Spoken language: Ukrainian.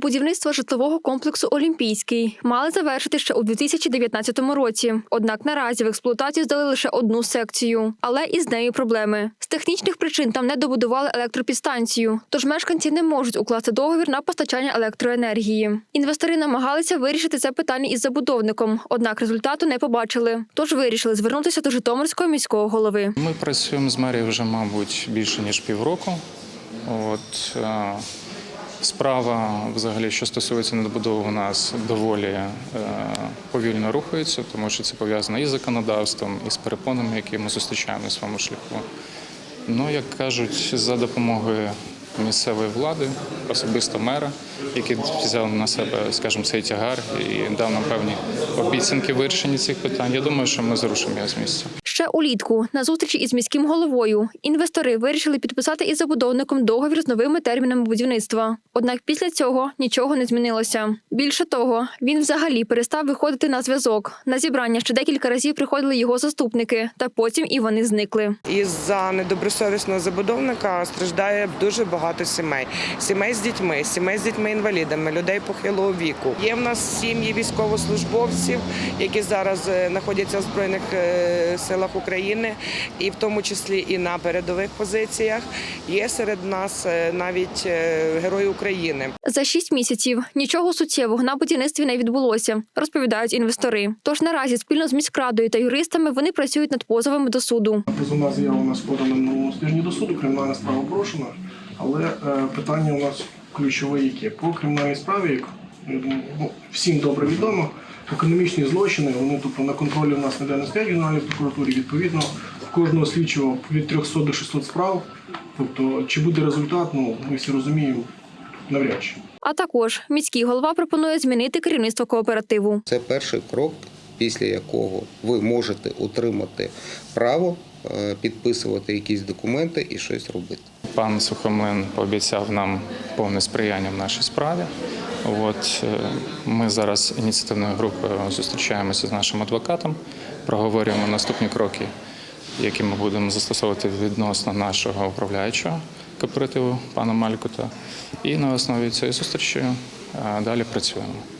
Будівництво житлового комплексу Олімпійський мали завершити ще у 2019 році. Однак наразі в експлуатацію здали лише одну секцію, але із нею проблеми. З технічних причин там не добудували електропідстанцію, тож мешканці не можуть укласти договір на постачання електроенергії. Інвестори намагалися вирішити це питання із забудовником, однак результату не побачили. Тож вирішили звернутися до Житомирського міського голови. Ми працюємо з мерією вже, мабуть, більше ніж півроку. От е, справа, взагалі, що стосується недобудови, у нас доволі е, повільно рухається, тому що це пов'язано і з законодавством, і з перепонами, які ми зустрічаємо на своєму шляху. Ну, як кажуть, за допомогою місцевої влади, особисто мера, який взяв на себе, скажімо, цей тягар і дав нам певні обіцянки вирішення цих питань. Я думаю, що ми зрушимо його з місця. Ще улітку на зустрічі із міським головою інвестори вирішили підписати із забудовником договір з новими термінами будівництва. Однак після цього нічого не змінилося. Більше того, він взагалі перестав виходити на зв'язок. На зібрання ще декілька разів приходили його заступники, та потім і вони зникли. Із-за недобросовісного забудовника страждає дуже багато сімей. Сімей з дітьми, сімей з дітьми-інвалідами, людей похилого віку. Є в нас сім'ї військовослужбовців, які зараз е, знаходяться в Збройних е, силах України, і в тому числі і на передових позиціях. Є серед нас е, навіть герої України. За шість місяців нічого суттєвого на будівництві не відбулося, розповідають інвестори. Тож наразі спільно з міськрадою та юристами вони працюють над позовами до суду. Позовна заява у нас подана на стежні до суду, кримінальна справа брошена. Але е, питання у нас ключове яке. По кримінальній справі, як ну, всім добре відомо, економічні злочини, вони тобто на контролі у нас ніде не стоять в Генеральній прокуратурі. Відповідно, в кожного слідчого від 300 до 600 справ. Тобто, чи буде результат, ну ми всі розуміємо, навряд чи. А також міський голова пропонує змінити керівництво кооперативу. Це перший крок, після якого ви можете отримати право е, підписувати якісь документи і щось робити. Пан Сухомлин пообіцяв нам повне сприяння в нашій справі. От е, ми зараз ініціативною групою зустрічаємося з нашим адвокатом, проговорюємо наступні кроки, які ми будемо застосовувати відносно нашого управляючого кооперативу пана Малькута. І на основі цієї зустрічі е, далі працюємо.